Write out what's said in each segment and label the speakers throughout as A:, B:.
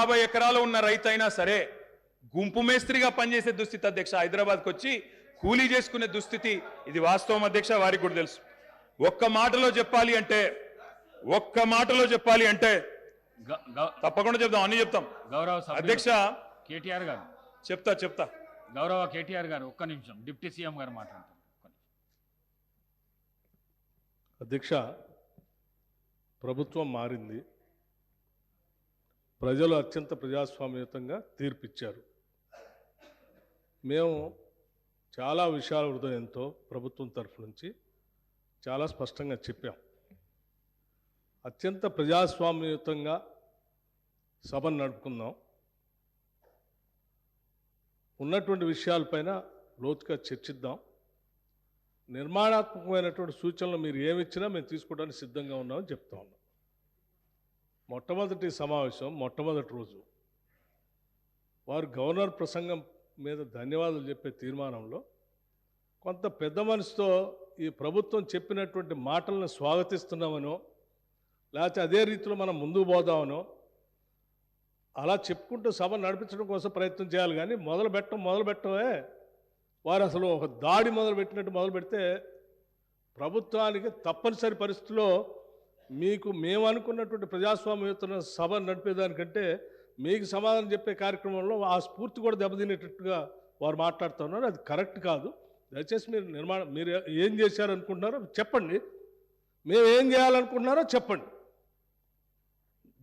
A: యాభై ఎకరాలు ఉన్న రైతు అయినా సరే గుంపు మేస్త్రిగా పనిచేసే దుస్థితి అధ్యక్ష. హైదరాబాద్కి వచ్చి కూలీ చేసుకునే దుస్థితి ఇది వాస్తవం అధ్యక్ష వారికి కూడా తెలుసు. ఒక్క మాటలో చెప్పాలి అంటే ఒక్క మాటలో చెప్పాలి అంటే తప్పకుండా చెప్తాం అన్ని చెప్తాం.
B: గౌరవ
A: అధ్యక్ష
B: కేటీఆర్ గారు.
A: చెప్తా చెప్తా.
B: గౌరవ కేటీఆర్ గారు ఒక్క నిమిషం డిప్యూటీ సీఎం గారు మాట్లాడతారు.
C: అధ్యక్ష ప్రభుత్వం మారింది. ప్రజలు అత్యంత ప్రజాస్వామ్యతంగా తీర్పిచ్చారు. మేము చాలా విషయాల హృదయంతో ప్రభుత్వం తరఫు నుంచి చాలా స్పష్టంగా చెప్పాం. అత్యంత ప్రజాస్వామ్యయుతంగా సభను నడుపుకుందాం. ఉన్నటువంటి విషయాలపైన లోతుగా చర్చిద్దాం. నిర్మాణాత్మకమైనటువంటి సూచనలు మీరు ఏమిచ్చినా మేము తీసుకోవడానికి సిద్ధంగా ఉన్నామని చెప్తా ఉన్నాం. మొట్టమొదటి సమావేశం మొట్టమొదటి రోజు. వారు గవర్నర్ ప్రసంగం మీద ధన్యవాదాలు చెప్పే తీర్మానంలో కొంత పెద్ద మనసుతో ఈ ప్రభుత్వం చెప్పినటువంటి మాటలను స్వాగతిస్తున్నామనో లేకపోతే అదే రీతిలో మనం ముందుకు పోదామనో అలా చెప్పుకుంటూ సభ నడిపించడం కోసం ప్రయత్నం చేయాలి. కానీ మొదలు పెట్టడం మొదలు పెట్టడమే. వారు అసలు ఒక దాడి మొదలు పెట్టినట్టు మొదలు పెడితే ప్రభుత్వానికి తప్పనిసరి పరిస్థితిలో మీకు మేము అనుకున్నటువంటి ప్రజాస్వామ్యయుత సభ నడిపేదానికంటే మీకు సమాధానం చెప్పే కార్యక్రమంలో ఆ స్ఫూర్తి కూడా దెబ్బతినేటట్టుగా వారు మాట్లాడుతున్నారు అది కరెక్ట్ కాదు. దయచేసి మీరు నిర్మాణం మీరు ఏం చేశారనుకుంటున్నారో చెప్పండి. మేము ఏం చేయాలనుకుంటున్నారో చెప్పండి.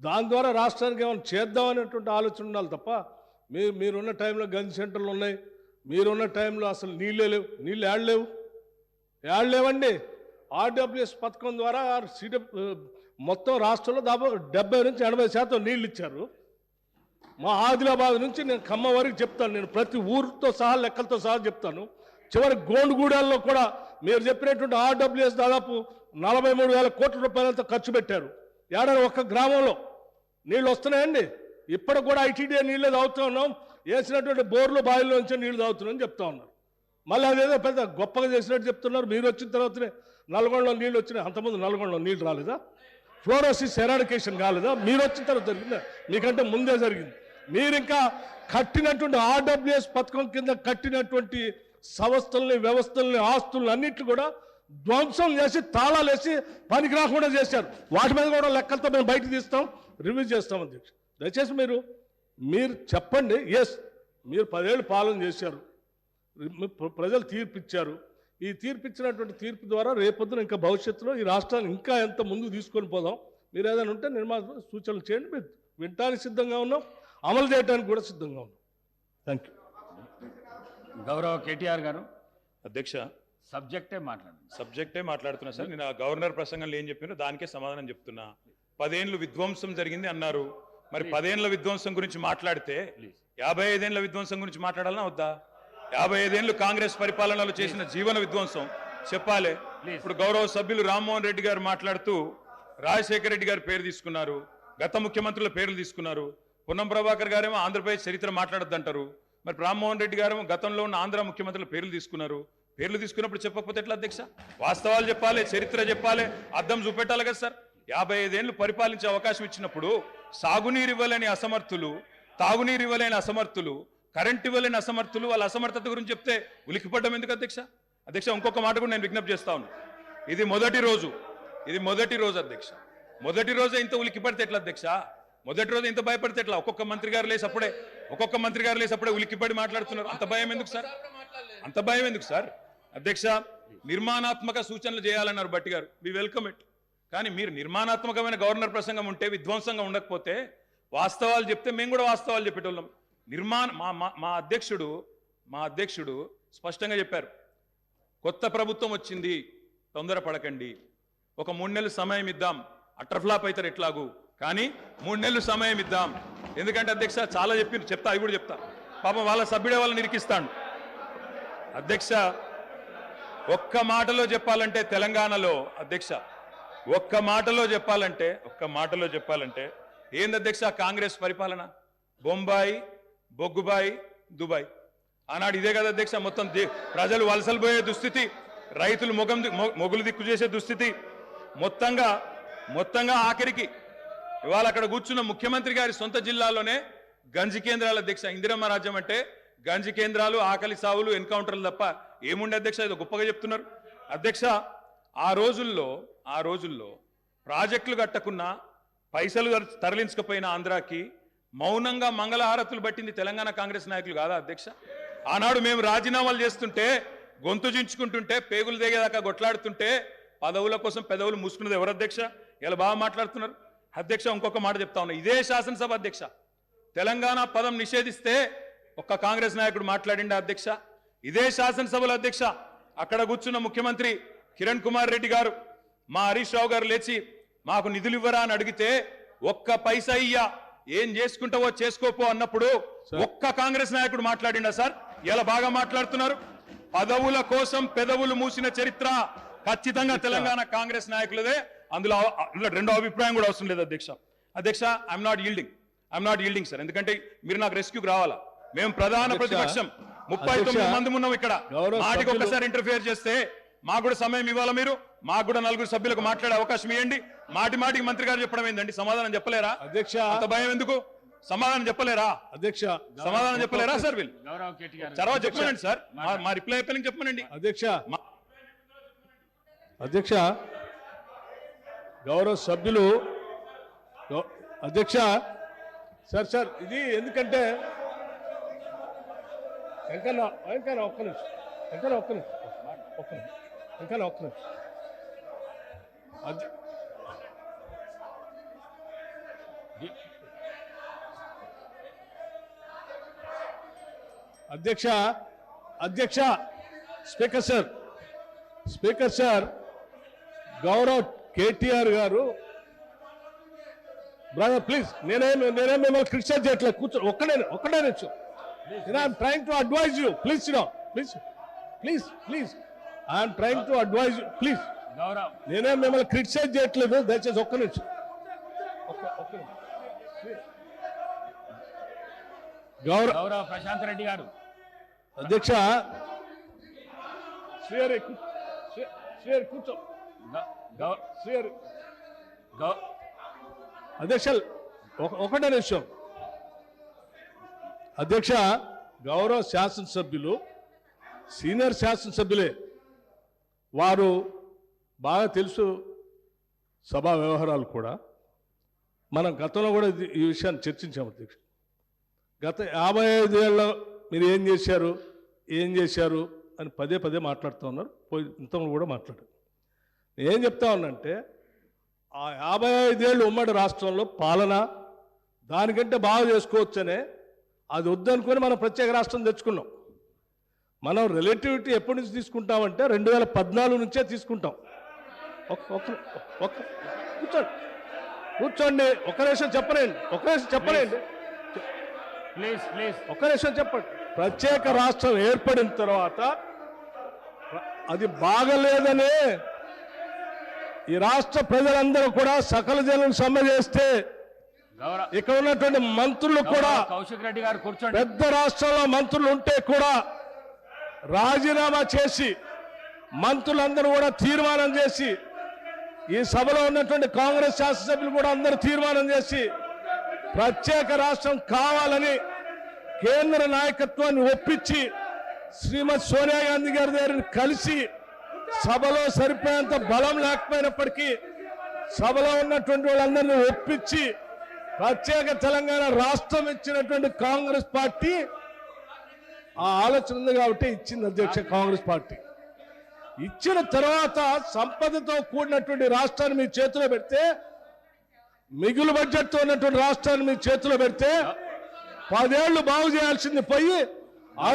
C: దాని ద్వారా రాష్ట్రానికి ఏమైనా చేద్దామనేటువంటి ఆలోచన ఉండాలి తప్ప మీరు మీరున్న టైంలో గన్ సెంటర్లు ఉన్నాయి. మీరున్న టైంలో అసలు నీళ్ళే లేవు. నీళ్ళు ఏడలేవు లేవండి? ఆర్డబ్ల్యూఎస్ పథకం ద్వారా సిడ మొత్తం రాష్ట్రంలో దాదాపు డెబ్బై నుంచి ఎనభై శాతం నీళ్ళు ఇచ్చారు. మా ఆదిలాబాద్ నుంచి నేను ఖమ్మం వరకు చెప్తాను. నేను ప్రతి ఊరితో సహా లెక్కలతో సహా చెప్తాను. చివరి గోండుగూడెల్లో కూడా మీరు చెప్పినటువంటి ఆర్డబ్ల్యూఎస్ దాదాపు నలభై మూడు వేల కోట్ల రూపాయలతో ఖర్చు పెట్టారు. ఏడాది ఒక్క గ్రామంలో నీళ్ళు వస్తున్నాయండి. ఇప్పటికి కూడా ఐటీడీ నీళ్ళే తాగుతూ ఉన్నాం. వేసినటువంటి బోర్లు బావిల్లో నుంచి నీళ్ళు తాగుతున్నాం చెప్తా ఉన్నారు. మళ్ళీ అదేదో పెద్ద గొప్పగా చేసినట్టు చెప్తున్నారు. మీరు వచ్చిన తర్వాతనే నల్గొండలో నీళ్ళు వచ్చినాయి అంతకుముందు నల్గొండలో నీళ్ళు రాలేదా? ఫ్లోరోసిస్ ఎరాడికేషన్ కాలేదా? మీరు వచ్చిన తర్వాత జరిగిందా? మీకంటే ముందే జరిగింది. మీరు ఇంకా కట్టినటువంటి ఆర్డబ్ల్యూఎస్ పథకం కింద కట్టినటువంటి సంస్థల్ని వ్యవస్థల్ని ఆస్తుల్ని అన్నిట్లు కూడా ధ్వంసం చేసి తాళాలు వేసి పనికి రాకుండా చేశారు. వాటి మీద కూడా లెక్కలతో మేము బయట తీస్తాం రివ్యూ చేస్తాం అధ్యక్ష. దయచేసి మీరు మీరు చెప్పండి. ఎస్ మీరు పదేళ్ళు పాలన చేశారు. ప్రజలు తీర్పు ఇచ్చారు ఈ తీర్పు ఇచ్చినటువంటి తీర్పు ద్వారా రేపొద్దున ఇంకా భవిష్యత్తులో ఈ రాష్ట్రాన్ని ఇంకా ఎంత ముందుకు తీసుకొని పోదాం. మీరు ఏదైనా ఉంటే నిర్మాణ సూచనలు చేయండి. మేము వినటానికి సిద్ధంగా ఉన్నాం. అమలు చేయడానికి కూడా సిద్ధంగా ఉన్నాం. థ్యాంక్ యూ
B: గౌరవ కేటీఆర్ గారు
A: అధ్యక్ష
B: సబ్జెక్టే మాట్లాడండి
A: సబ్జెక్టే మాట్లాడుతున్నా సార్. నేను ఆ గవర్నర్ ప్రసంగంలో ఏం చెప్పినో దానికే సమాధానం చెప్తున్నా. పదేండ్లు విధ్వంసం జరిగింది అన్నారు. మరి పదేండ్ల విధ్వంసం గురించి మాట్లాడితే యాభై ఐదేండ్ల విధ్వంసం గురించి మాట్లాడాలన్నా వద్దా? యాభై ఐదేండ్లు కాంగ్రెస్ పరిపాలనలో చేసిన జీవన విధ్వంసం. చెప్పాలి. ఇప్పుడు గౌరవ సభ్యులు రామ్మోహన్ రెడ్డి గారు మాట్లాడుతూ రాజశేఖర రెడ్డి గారి పేరు తీసుకున్నారు గత ముఖ్యమంత్రుల పేర్లు తీసుకున్నారు. పొన్నం ప్రభాకర్ గారేమో ఆంధ్రప్రదేశ్ చరిత్ర మాట్లాడొద్దంటారు. మరి రామ్మోహన్ రెడ్డి గారేమో గతంలో ఉన్న ఆంధ్ర ముఖ్యమంత్రుల పేర్లు తీసుకున్నారు. పేర్లు తీసుకున్నప్పుడు చెప్పకపోతే ఎట్లా అధ్యక్ష? వాస్తవాలు చెప్పాలి చరిత్ర చెప్పాలి అద్దం చూపెట్టాలి కదా సార్. యాభై ఐదేళ్ళు పరిపాలించే అవకాశం ఇచ్చినప్పుడు సాగునీరు ఇవ్వలేని అసమర్థులు తాగునీరు ఇవ్వలేని అసమర్థులు కరెంట్ ఇవ్వలేని అసమర్థులు వాళ్ళ అసమర్థత గురించి చెప్తే ఉలికిపడ్డం ఎందుకు అధ్యక్ష? అధ్యక్ష ఇంకొక మాట కూడా నేను విజ్ఞప్తి చేస్తా ఇది మొదటి రోజు. ఇది మొదటి రోజు అధ్యక్ష. మొదటి రోజే ఇంత ఉలికిపడితే ఎట్లా అధ్యక్ష? మొదటి రోజు ఇంత భయపడితే ఎట్లా? ఒక్కొక్క మంత్రి గారు లేసి అప్పుడే ఒక్కొక్క మంత్రి గారు లేసి అప్పుడే ఉలికిపడి మాట్లాడుతున్నారు. అంత భయం ఎందుకు సార్? అంత భయం ఎందుకు సార్? అధ్యక్ష నిర్మాణాత్మక సూచనలు చేయాలన్నారు బట్టి గారు. వి వెల్కమ్ ఇట్ కానీ మీరు నిర్మాణాత్మకమైన గవర్నర్ ప్రసంగం ఉంటే విధ్వంసంగా ఉండకపోతే వాస్తవాలు చెప్తే మేము కూడా వాస్తవాలు చెప్పేటోళ్ళం. నిర్మాణ మా మా- మా అధ్యక్షుడు మా అధ్యక్షుడు స్పష్టంగా చెప్పారు. కొత్త ప్రభుత్వం వచ్చింది తొందరపడకండి. ఒక మూడు నెలలు సమయం ఇద్దాం. అట్రఫ్లాప్ అవుతారు ఎట్లాగూ. కానీ మూడు నెలలు సమయం ఇద్దాం. ఎందుకంటే అధ్యక్ష చాలా చెప్పి చెప్తా అవి కూడా చెప్తా. పాపం వాళ్ళ సభ్యుడే వాళ్ళని నిరికిస్తాడు అధ్యక్ష ఒక్క మాటలో చెప్పాలంటే తెలంగాణలో అధ్యక్ష ఒక్క మాటలో చెప్పాలంటే ఒక్క మాటలో చెప్పాలంటే ఏంది అధ్యక్ష కాంగ్రెస్ పరిపాలన? బొంబాయి బొగ్గుబాయి దుబాయ్. ఆనాడు ఇదే కదా అధ్యక్ష మొత్తం దే- ప్రజలు వలసలు పోయే దుస్థితి రైతులు ముఖం మొగులు దిక్కు చేసే దుస్థితి. మొత్తంగా మొత్తంగా ఆఖరికి ఇవాళ అక్కడ కూర్చున్న ముఖ్యమంత్రి గారి సొంత జిల్లాలోనే గంజి కేంద్రాల అధ్యక్ష ఇందిరమ్మ రాజ్యం అంటే గంజి కేంద్రాలు ఆకలి సావులు ఎన్కౌంటర్లు తప్ప ఏముండే అధ్యక్ష? ఇది గొప్పగా చెప్తున్నారు. అధ్యక్ష ఆ రోజుల్లో ఆ రోజుల్లో ప్రాజెక్టులు కట్టకున్నా పైసలు తరలించకపోయిన ఆంధ్రాకి మౌనంగా మంగళహారతులు పట్టింది తెలంగాణ కాంగ్రెస్ నాయకులు కాదా అధ్యక్ష? ఆనాడు మేము రాజీనామాలు చేస్తుంటే గొంతు చించుకుంటుంటే పేగులు దిగేదాకా కొట్లాడుతుంటే పదవుల కోసం పెదవులు మూసుకున్నది ఎవరు అధ్యక్ష? ఇలా బాగా మాట్లాడుతున్నారు. అధ్యక్ష ఇంకొక మాట చెప్తా ఉన్నా. ఇదే శాసనసభ అధ్యక్ష. తెలంగాణ పదం నిషేధిస్తే ఒక్క కాంగ్రెస్ నాయకుడు మాట్లాడిండా అధ్యక్ష? ఇదే శాసనసభలో అధ్యక్ష అక్కడ కూర్చున్న ముఖ్యమంత్రి కిరణ్ కుమార్ రెడ్డి గారు మా హరీష్ రావు గారు లేచి మాకు నిధులు ఇవ్వరా అని అడిగితే ఒక్క పైసా ఇయ్యా. ఏం చేసుకుంటావో చేసుకోపో అన్నప్పుడు ఒక్క కాంగ్రెస్ నాయకుడు మాట్లాడిండా సార్? ఇలా బాగా మాట్లాడుతున్నారు? పదవుల కోసం పెదవులు మూసిన చరిత్ర ఖచ్చితంగా తెలంగాణ కాంగ్రెస్ నాయకులదే. అందులో అందులో రెండో అభిప్రాయం కూడా అవసరం లేదు అధ్యక్ష. అధ్యక్ష I'm not yielding I'm not yielding sir ఎందుకంటే మీరు నాకు రెస్క్యూకి రావాలా? మేము ప్రధాన ప్రతిపక్షం. ముప్పై తొమ్మిది మంది ఉన్నాం ఇక్కడ.
C: సభ్యులు-
A: ఒక్కసారి ఇంటర్ఫియర్ చేస్తే మాకు కూడా సమయం ఇవ్వాలా మీరు? మాకు కూడా నలుగురు సభ్యులకు మాట్లాడే అవకాశం ఇవ్వండి. మాటి మాటికి మంత్రి గారు చెప్పడం ఏందండి? సమాధానం చెప్పలేరా?
C: అధ్యక్ష.
A: అంత భయం ఎందుకు? సమాధానం చెప్పలేరా?
C: అధ్యక్ష.
A: సమాధానం చెప్పలేరా సార్ వీళ్ళు? తర్వాత చెప్పమనండి సార్. మా- రిప్లై అయిపోయిన చెప్పమనండి.
C: అధ్యక్ష.
A: మా-
C: అధ్యక్ష. గౌరవ సభ్యులు. అధ్యక్ష. సార్ సార్ ఇది ఎందుకంటే వెంకన్న వెంకన్న ఒక్క నిమిషం వెంకన్న ఒక్క నిమిషం ఒక్క నిమిషం. ఇంకా లోపల అధ్యక్ష అధ్యక్ష స్పీకర్ సార్ స్పీకర్ సార్ గౌరవ్ కేటీఆర్ గారు బ్రదర్ ప్లీజ్ నేనేం నేనే మిమ్మల్ని క్రిటిసైజ్ చేయట్లేదు కూర్చో ఒక్కడే ఒక్కడే నిచ్చు I'm trying to advise you please no please please please I'm trying to advise please
B: Gaurav
C: నేనేం మిమ్మల్ని క్రిటిసైజ్ చేయట్లేదు. దయచేసి ఒక్క నిమిషం. గౌరవ
B: గౌరవ్ ప్రశాంత్ రెడ్డి గారు.
C: అధ్యక్ష. శ్రీహరి శ్రీహరి కూర్చో. శ్రీహరి. అధ్యక్ష ఒక- ఒకటే నిమిషం. అధ్యక్ష గౌరవ శాసనసభ్యులు సీనియర్ శాసనసభ్యులే వారు బాగా తెలుసు సభా వ్యవహారాలు కూడా. మనం గతంలో కూడా ఈ విషయాన్ని చర్చించాము అధ్యక్ష. గత యాభై ఐదేళ్ళ మీరు ఏం చేశారు ఏం చేశారు అని పదే పదే మాట్లాడుతూ ఉన్నారు. పోయి ఇంతలో కూడా మాట్లాడారు. ఏం చెప్తా ఉన్నానంటే ఆ యాభై ఐదేళ్ళు ఉమ్మడి రాష్ట్రంలో పాలన దానికంటే బాగా చేసుకోవచ్చనే అది వద్దనుకొని మనం ప్రత్యేక రాష్ట్రం తెచ్చుకున్నాం. మనం రిలేటివిటీ ఎప్పటి నుంచి తీసుకుంటామంటే రెండు వేల పద్నాలుగు నుంచే తీసుకుంటాం. కూర్చోండి. కూర్చోండి. ఒక నిమిషం చెప్పలేండి. ఒక నిమిషం చెప్పలేండి.
B: ప్లీజ్ ప్లీజ్
C: ఒక నిమిషం చెప్పండి. ప్రత్యేక రాష్ట్రం ఏర్పడిన తర్వాత అది బాగలేదని ఈ రాష్ట్ర ప్రజలందరూ కూడా సకల జనం సమ్మె చేస్తే ఇక్కడ ఉన్నటువంటి మంత్రులు కూడా
B: కౌశిక్ రెడ్డి గారు కూర్చోండి.
C: పెద్ద రాష్ట్రంలో మంత్రులు ఉంటే కూడా రాజీనామా చేసి మంత్రులందరూ కూడా తీర్మానం చేసి ఈ సభలో ఉన్నటువంటి కాంగ్రెస్ శాసనసభ్యులు కూడా అందరూ తీర్మానం చేసి ప్రత్యేక రాష్ట్రం కావాలని కేంద్ర నాయకత్వాన్ని ఒప్పించి శ్రీమతి సోనియా గాంధీ గారి దగ్గర కలిసి సభలో సరిపోయేంత బలం లేకపోయినప్పటికీ సభలో ఉన్నటువంటి వాళ్ళందరినీ ఒప్పించి ప్రత్యేక తెలంగాణ రాష్ట్రం ఇచ్చినటువంటి కాంగ్రెస్ పార్టీ ఆ ఆలోచన ఉంది కాబట్టి ఇచ్చింది అధ్యక్ష కాంగ్రెస్ పార్టీ. ఇచ్చిన తర్వాత సంపదతో కూడినటువంటి రాష్ట్రాన్ని మీ చేతిలో పెడితే మిగులు బడ్జెట్తో ఉన్నటువంటి రాష్ట్రాన్ని మీ చేతిలో పెడితే పదేళ్ళు బాగు చేయాల్సింది పోయి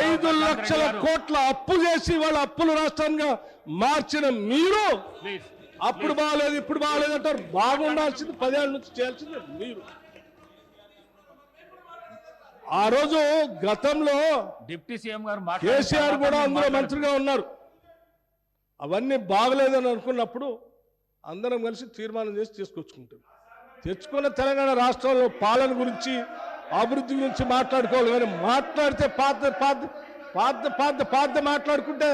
C: ఐదు లక్షల కోట్ల అప్పు చేసి వాళ్ళ అప్పుల రాష్ట్రంగా మార్చిన మీరు అప్పుడు బాగలేదు ఇప్పుడు బాగలేదు అంటారు. బాగుండాల్సింది పదేళ్ళ నుంచి చేయాల్సింది మీరు. ఆ రోజు గతంలో
B: డిప్యూటీ సీఎం గారు
C: కేసీఆర్ కూడా అందులో మంత్రిగా ఉన్నారు. అవన్నీ బాగలేదని అనుకున్నప్పుడు అందరం కలిసి తీర్మానం చేసి తీసుకొచ్చుకుంటాం. తెచ్చుకున్న తెలంగాణ రాష్ట్రంలో పాలన గురించి అభివృద్ధి గురించి మాట్లాడుకోవాలి కానీ మాట్లాడితే పాత పాత పాత పాత పాత మాట్లాడుకుంటే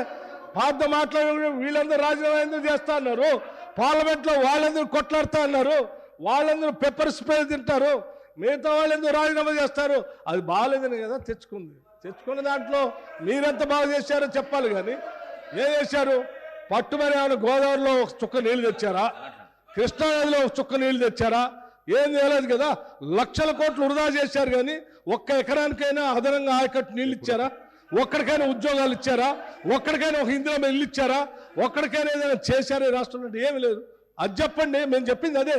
C: పాత మాట్లాడే వీళ్ళందరూ రాజీనామా ఎందుకు చేస్తా అన్నారు? పార్లమెంట్లో వాళ్ళందరూ కొట్లాడుతా అన్నారు. వాళ్ళందరూ పెప్పర్ స్ప్రే తింటారు. మిగతా వాళ్ళు ఎందుకు రాజీనామా చేస్తారు? అది బాగాలేదని కదా తెచ్చుకుంది. తెచ్చుకున్న దాంట్లో మీరెంత బాగా చేశారో చెప్పాలి కానీ ఏం చేశారు? పట్టుమని ఆమె గోదావరిలో ఒక చుక్క నీళ్ళు తెచ్చారా? కృష్ణానదిలో ఒక చుక్క నీళ్ళు తెచ్చారా? ఏం చేయలేదు కదా? లక్షల కోట్లు వృధా చేశారు కానీ ఒక్క ఎకరానికైనా అదనంగా ఆయకట్టు నీళ్ళు ఇచ్చారా? ఒక్కడికైనా ఉద్యోగాలు ఇచ్చారా? ఒక్కడికైనా ఒక ఇందిరా ఇల్లు ఇచ్చారా? ఒక్కడికైనా ఏదైనా చేశారా రాష్ట్రంలో? ఏమీ ఏమి లేదు. అది చెప్పండి మేము చెప్పింది అదే.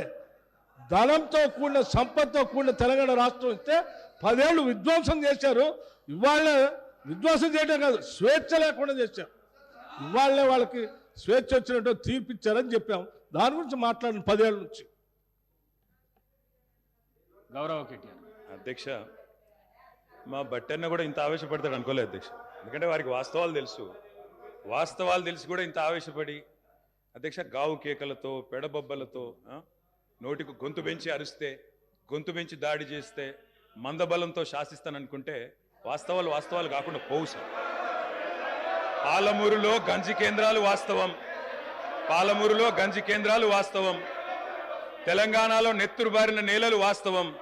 C: ధనంతో కూడిన సంపత్తో కూడిన తెలంగాణ రాష్ట్రం ఇస్తే పదేళ్ళు విధ్వంసం చేశారు. ఇవాళ విధ్వంసం చేయడం కాదు స్వేచ్ఛ లేకుండా చేశారు. ఇవాళనే వాళ్ళకి స్వేచ్ఛ వచ్చినట్టు తీర్పిచ్చారని చెప్పాం. దాని గురించి మాట్లాడిన పదేళ్ళ నుంచి.
B: గౌరవ కేటీఆర్.
A: అధ్యక్ష మా బట్టన్న కూడా ఇంత ఆవేశపడతాడు అనుకోలేదు అధ్యక్ష. ఎందుకంటే వారికి వాస్తవాలు తెలుసు. వాస్తవాలు తెలిసి కూడా ఇంత ఆవేశపడి అధ్యక్ష గావు కేకలతో పెడబొబ్బలతో ఆ, నోటికి గొంతు పెంచి అరిస్తే గొంతు పెంచి దాడి చేస్తే మందబలంతో శాసిస్తాననుకుంటే వాస్తవాలు వాస్తవాలు కాకుండా పోవు సార్. పాలమూరులో గంజి కేంద్రాలు వాస్తవం. పాలమూరులో గంజి కేంద్రాలు వాస్తవం. తెలంగాణలో నెత్తురు బారిన నేలలు వాస్తవం.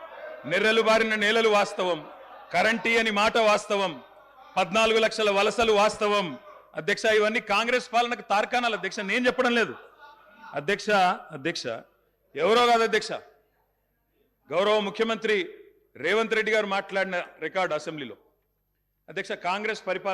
A: నెర్రెలు బారిన నేలలు వాస్తవం. కరెంటీ అని మాట వాస్తవం. పద్నాలుగు లక్షల వలసలు వాస్తవం. అధ్యక్ష ఇవన్నీ కాంగ్రెస్ పాలనకు తార్కాణాలు. అధ్యక్ష నేను చెప్పడం లేదు. అధ్యక్ష అధ్యక్ష ఎవరో కాదు అధ్యక్ష. గౌరవ ముఖ్యమంత్రి రేవంత్ రెడ్డి గారు మాట్లాడిన రికార్డు అసెంబ్లీలో. అధ్యక్ష కాంగ్రెస్ పరిపాలన